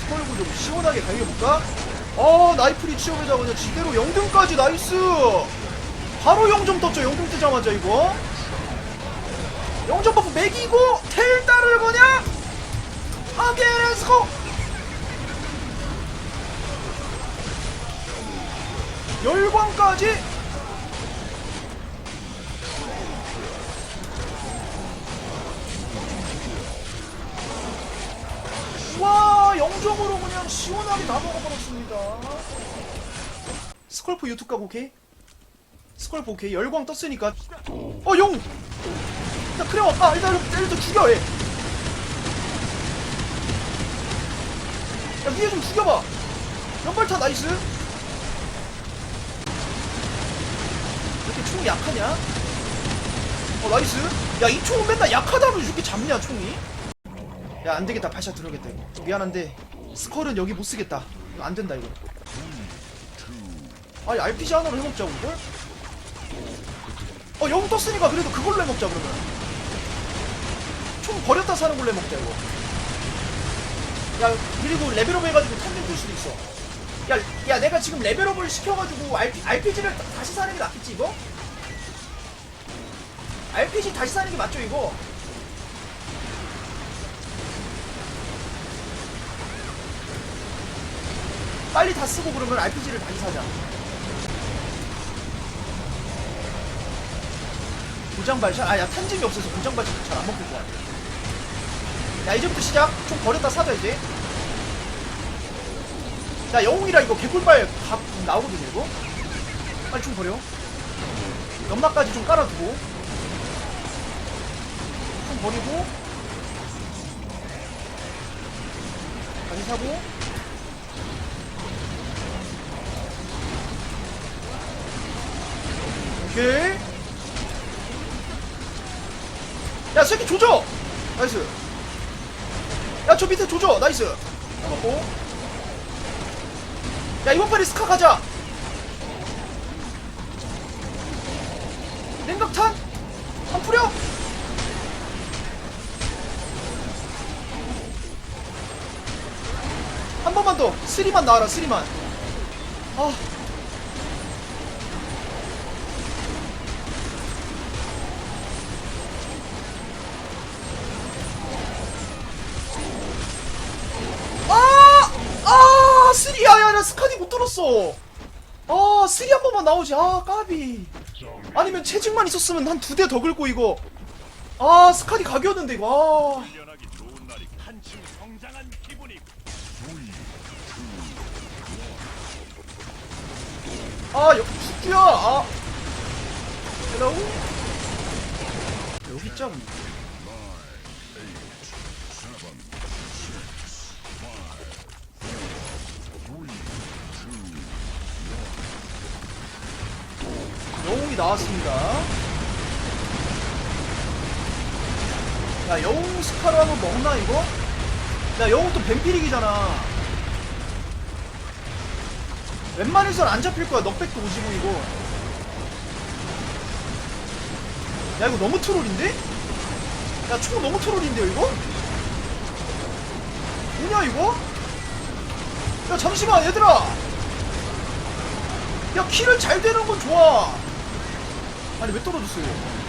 스컬구 좀 시원하게 갈겨볼까? 어 나이프리 취업해자 그냥 지대로 영등까지 나이스 바로 영점 떴죠 영등 뜨자마자 이거 영점 버프 매기고 텔다를 거냐? 하게 렛츠고 열광까지 와 영점으로 그냥 시원하게 다 먹어버렸습니다 스컬프 유튜브 각 오케이? 스컬프 오케이 열광 떴으니까 어 영! 자 그래 아 일단 일단 죽여 얘 야, 위에 좀 죽여봐. 연발타 나이스. 이렇게 총이 약하냐? 어, 나이스. 야, 이 총은 맨날 약하다면 이렇게 잡냐, 총이? 야, 안 되겠다. 발샷 들어오겠다, 이거. 미안한데, 스컬은 여기 못 쓰겠다. 이거 안 된다, 이거. 아니, RPG 하나로 해먹자고, 이걸? 어, 영 떴으니까 그래도 그걸로 해먹자, 그러면. 총 버렸다 사는 걸로 해먹자, 이거. 야 그리고 레벨업 해가지고 턴딩 뜰 수도 있어 야, 야 내가 지금 레벨업을 시켜가지고 RP, RPG를 다시 사는 게 낫겠지 이거? RPG 다시 사는 게 맞죠 이거? 빨리 다 쓰고 그러면 RPG를 다시 사자. 고장 발샷? 아야 탄증이 없어서 고장 발샷 잘안 먹힐 것 같아. 야 이제부터 시작. 총 버렸다 사자 이제. 야 영웅이라 이거 개꿀빨 각 나오거든요 이거? 빨리 총 버려. 연막까지 좀 깔아두고. 총 버리고 다시 사고. 오케이. 야 새끼 조져! 나이스. 야 저 밑에 조져! 나이스. 잡았고. 야 이번 판에 스카 가자. 냉각탄? 한 뿌려 한 번만 더 쓰리만 나와라 쓰리만 아 아! 아! 스카디 못 들었어! 아, 쓰리 한 번만 나오지. 아, 까비. 아니면 체증만 있었으면 한 두 대 더 긁고, 이거. 아, 스카디 각이었는데, 이거. 훈 아, 아, 여, 숙주야! 아. 헬로우? 여기 있잖아. 영웅이 나왔습니다. 야, 영웅 스카로 한번 먹나, 이거? 야, 영웅 또 뱀피릭이잖아. 웬만해선 안 잡힐 거야, 넉백도 오지고, 이거. 야, 이거 너무 트롤인데? 야, 총 너무 트롤인데요, 이거? 뭐냐, 이거? 야, 잠시만, 얘들아! 야, 키를 잘 되는 건 좋아! 아니, 왜 떨어졌어요?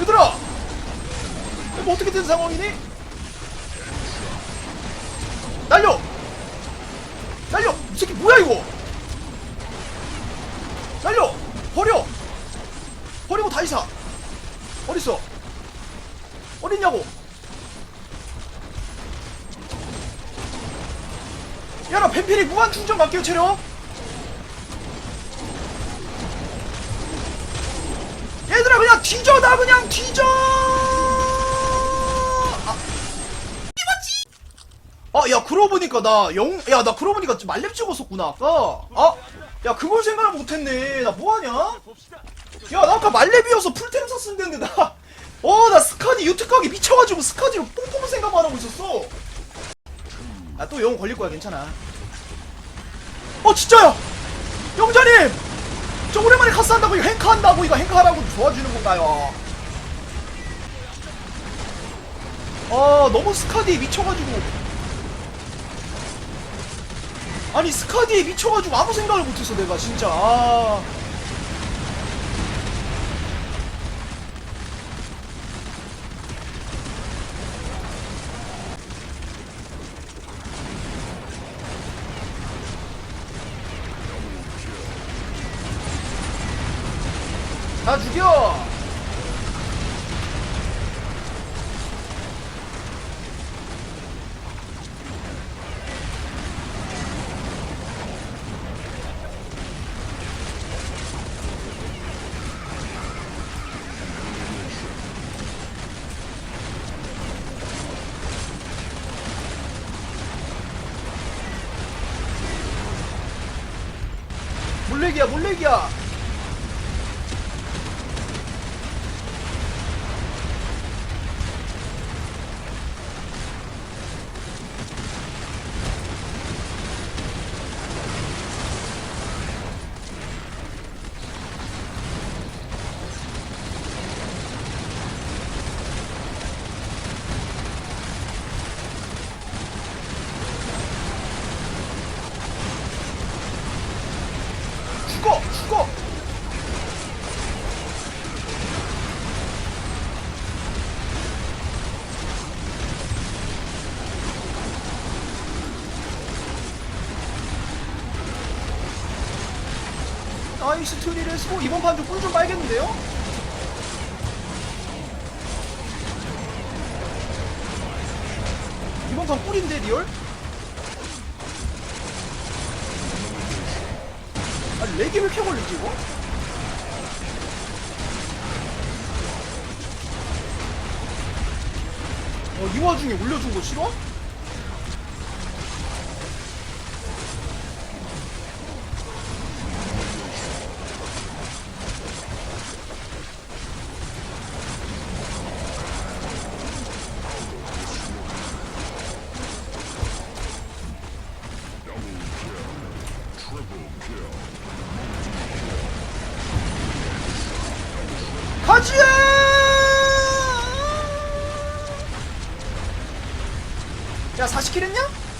얘들아! 된 상황이니? 날려! 날려! 이 새끼 뭐야 이거! 날려! 버려! 버리고 다시 사! 어딨어? 어딨냐고! 야 나 뱀필이 무한 충전 갈게요 체력! 얘들아 그냥 뒤져 나 그냥 뒤져 야 그러고 보니까 나 영 야 나 그러고 보니까 말렙 찍었었구나 아까. 아야 그걸 생각을 못했네. 나 뭐하냐? 야 나 아까 말렙이어서 풀템 썼는데 나 어 나 스카디 유특하게 미쳐가지고 스카디로 뽕뽕 생각만 하고 있었어. 아, 나또 영 걸릴 거야 괜찮아. 어 진짜야! 영자님! 저 오랜만에 카스 한다고 이거 행카 한다고 이거 행카 하라고 도와주는 건가요? 아 너무 스카디 미쳐가지고. 아니 스카디에 미쳐가지고 아무 생각을 못했어 내가 진짜 아... 다 죽여! 몰래기야 몰래기야. 나이스 트리를 쓰고 이번 판도 꿀좀 빨겠는데요? 이번 판 꿀인데 리얼? 아니 렉이 왜 이렇게 걸리지 이거? 어, 이 와중에 올려준 거 싫어?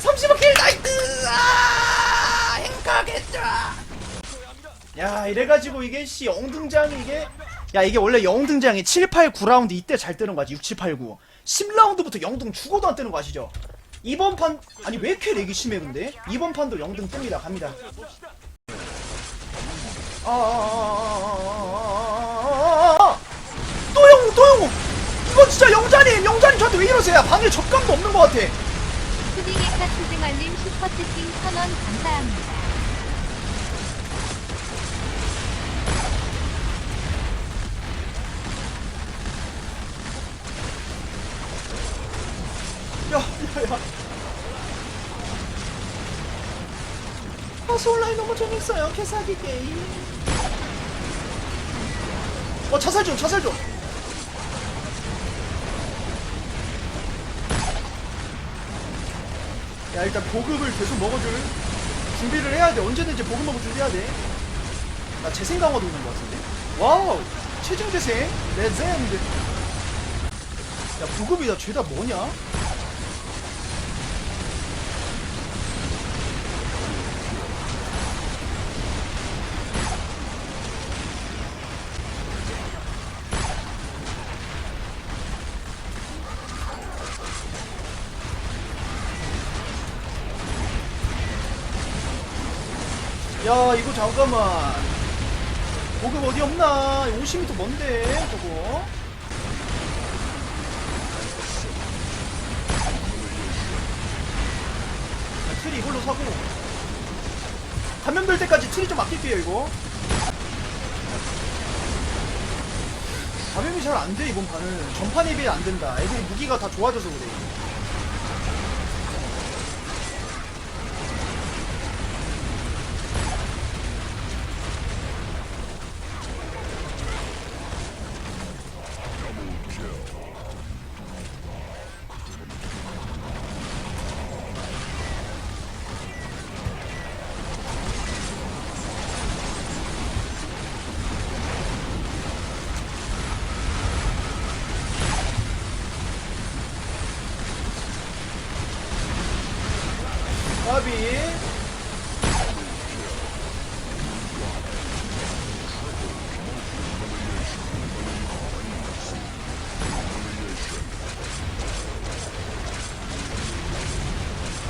35킬 나이트! 아! 행각했다! 야, 이래가지고 이게 씨, 영등장이 이게. 야, 이게 원래 영등장이 7, 8, 9라운드 이때 잘 뜨는 거지. 6, 7, 8, 9. 10라운드부터 영등 죽어도 안 뜨는 거 아시죠? 이번 판, 아니, 왜 이렇게 렉이 심해, 근데? 이번 판도 영등 뜹니다. 갑니다. 아, 아, 아, 아, 아, 아, 아, 아. 또 영웅, 또 영웅! 이거 진짜 영자님! 영자님 저한테 왜 이러세요? 방에 적감도 없는 것 같아. 푸딩에카 초등알림 슈퍼채팅 1000원 감사합니다. 야야야. 하수 온라인 너무 재밌어요 개사기 게임. 어 자살 좀 자살 좀 야 일단 보급을 계속 먹어줄 준비를 해야 돼. 언제든지 보급 먹을 준비해야 돼나 재생 강화도 있는 것 같은데? 와우! 체중 재생 레전드. 야 보급이 다 죄다 뭐냐 야 이거 잠깐만. 보급 어디 없나? 50m 먼데 저거? 야, 트리 이걸로 사고. 감염될 때까지 트리 좀 아낄게요 이거. 감염이 잘 안 돼 이번 판은. 전판에 비해 안 된다. 애들이 무기가 다 좋아져서 그래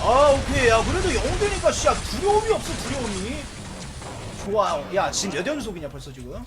아 오케이. 야 그래도 영대니까 진짜 두려움이 없어 두려움이. 좋아요 야 지금 몇 연속이냐 벌써 지금